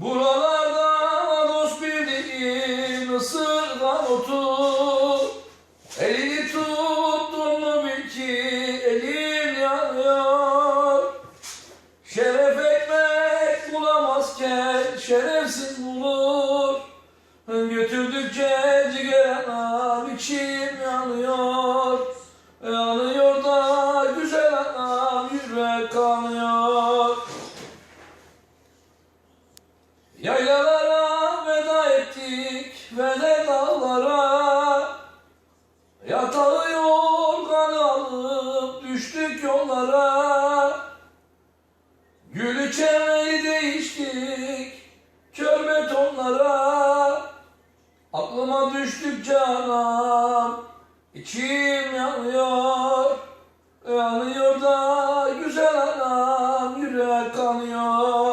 Buralarda dost bildiğin ısırgan otu. Elini tuttun mu ki elin yanıyor. Şeref ekmek bulamazken şerefsiz bulur. Götürdükçe ciğer içim yanıyor. Yanıyor da güzel anam yürek kanıyor Yaylalara veda ettik ve de dağlara. Yatağı yorgan alıp düştük yollara. Gülü çevreyi değiştik kör betonlara. Aklıma düştük canım içim yanıyor. Yanıyor da güzel anam yürek kanıyor.